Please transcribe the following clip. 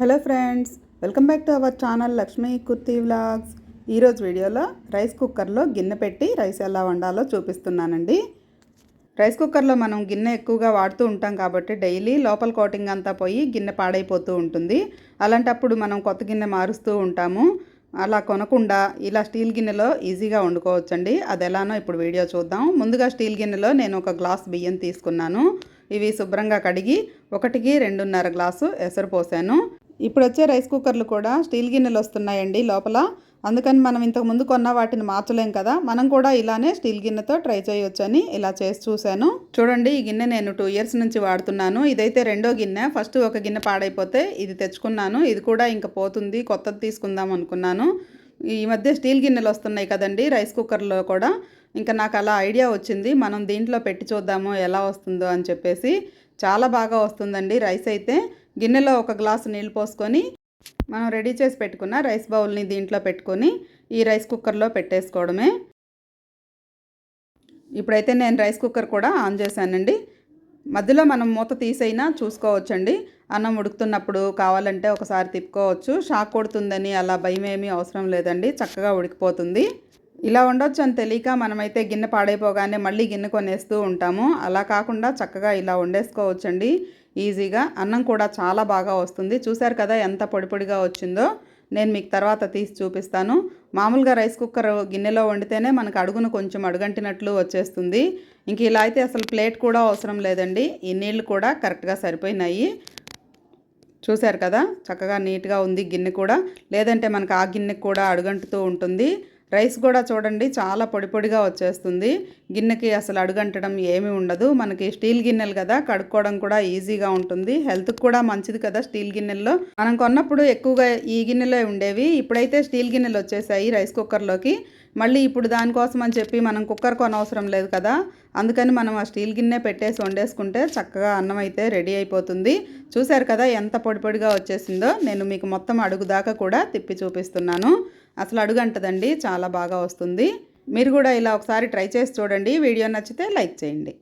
Hello friends welcome back to our channel Lakshmi kurti vlogs. ఈరోజు వీడియోలో rice కుక్కర్లో గిన్నె పెట్టి రైస్ ఎలా వండాలో చూపిస్తున్నానండి. రైస్ కుక్కర్లో మనం గిన్నె ఎక్కువగా వాడుతూ ఉంటాం కాబట్టి డైలీ లోపల కోటింగ్ అంతా పోయి గిన్నె పాడైపోతూ ఉంటుంది. అలాంటప్పుడు మనం కొత్త గిన్నె మారుస్తూ ఉంటాము. అలా కొనకుండా ఇలా స్టీల్ గిన్నెలో ఈజీగా వండుకోవచ్చండి. అది ఎలానో ఇప్పుడు వీడియో చూద్దాం. ముందుగా స్టీల్ గిన్నెలో నేను ఒక గ్లాస్ బియ్యం తీసుకున్నాను. ఇవి శుభ్రంగా కడిగి ఒకటికి రెండున్నర గ్లాసు ఎసరు పోసాను. ఇప్పుడు వచ్చే రైస్ కుక్కర్లు కూడా స్టీల్ గిన్నెలు వస్తున్నాయండి లోపల. అందుకని మనం ఇంతకు ముందు కొన్న వాటిని మార్చలేం కదా. మనం కూడా ఇలానే స్టీల్ గిన్నెతో ట్రై చేయొచ్చని ఇలా చేసి చూశాను. చూడండి ఈ గిన్నె నేను టూ ఇయర్స్ నుంచి వాడుతున్నాను. ఇదైతే రెండో గిన్నె. ఫస్ట్ ఒక గిన్నె పాడైపోతే ఇది తెచ్చుకున్నాను. ఇది కూడా ఇంకా పోతుంది. కొత్తది తీసుకుందాం అనుకున్నాను. ఈ మధ్య స్టీల్ గిన్నెలు వస్తున్నాయి కదండి రైస్ కుక్కర్లో కూడా. ఇంకా నాకు అలా ఐడియా వచ్చింది. మనం దీంట్లో పెట్టి చూద్దాము ఎలా వస్తుందో అని చెప్పేసి. చాలా బాగా వస్తుందండి రైస్ అయితే. గిన్నెలో ఒక గ్లాసు నీళ్ళు పోసుకొని మనం రెడీ చేసి పెట్టుకున్న రైస్ బౌల్ని దీంట్లో పెట్టుకొని ఈ రైస్ కుక్కర్లో పెట్టేసుకోవడమే. ఇప్పుడైతే నేను రైస్ కుక్కర్ కూడా ఆన్ చేశానండి. మధ్యలో మనం మూత తీసైనా చూసుకోవచ్చండి. అన్నం ఉడుకుతున్నప్పుడు కావాలంటే ఒకసారి తిప్పుకోవచ్చు. షాక్ కొడుతుందని అలా భయం ఏమీ అవసరం లేదండి. చక్కగా ఉడికిపోతుంది. ఇలా ఉండొచ్చు అని తెలియక మనమైతే గిన్నె పాడైపోగానే మళ్ళీ గిన్నె కొనేస్తూ ఉంటాము. అలా కాకుండా చక్కగా ఇలా వండేసుకోవచ్చండి. ఈజీగా. అన్నం కూడా చాలా బాగా వస్తుంది. చూశారు కదా ఎంత పొడి పొడిగా వచ్చిందో. నేను మీకు తర్వాత తీసి చూపిస్తాను. మామూలుగా రైస్ కుక్కర్ గిన్నెలో వండితేనే మనకు అడుగును కొంచెం అడుగంటినట్లు వచ్చేస్తుంది. ఇంక ఇలా అయితే అసలు ప్లేట్ కూడా అవసరం లేదండి. ఈ నీళ్ళు కూడా కరెక్ట్గా సరిపోయినాయి. చూశారు కదా? చక్కగా నీట్గా ఉంది గిన్నె కూడా. లేదంటే మనకు ఆ గిన్నె కూడా అడుగంటుతూ ఉంటుంది. రైస్ కూడా చూడండి చాలా పొడి పొడిగా వచ్చేస్తుంది. గిన్నెకి అసలు అడుగంటడం ఏమీ ఉండదు. మనకి స్టీల్ గిన్నెలు కదా కడుక్కోవడం కూడా ఈజీగా ఉంటుంది. హెల్త్కి కూడా మంచిది కదా స్టీల్ గిన్నెల్లో. మనం కొన్నప్పుడు ఎక్కువగా ఈ గిన్నెలో ఉండేవి. ఇప్పుడైతే స్టీల్ గిన్నెలు వచ్చేసాయి రైస్ కుక్కర్లోకి. మళ్ళీ ఇప్పుడు దానికోసం అని చెప్పి మనం కుక్కర్ కొనవసరం లేదు కదా. అందుకని మనం ఆ స్టీల్ గిన్నె పెట్టేసి వండేసుకుంటే చక్కగా అన్నం అయితే రెడీ అయిపోతుంది. చూశారు కదా ఎంత పొడి పొడిగా వచ్చేసిందో. నేను మీకు మొత్తం అడుగు దాకా కూడా తిప్పి చూపిస్తున్నాను. అసలు అడుగంటదండి చాలా బాగా వస్తుంది. మీరు కూడా ఇలా ఒకసారి ట్రై చేసి చూడండి. వీడియో నచ్చితే లైక్ చేయండి.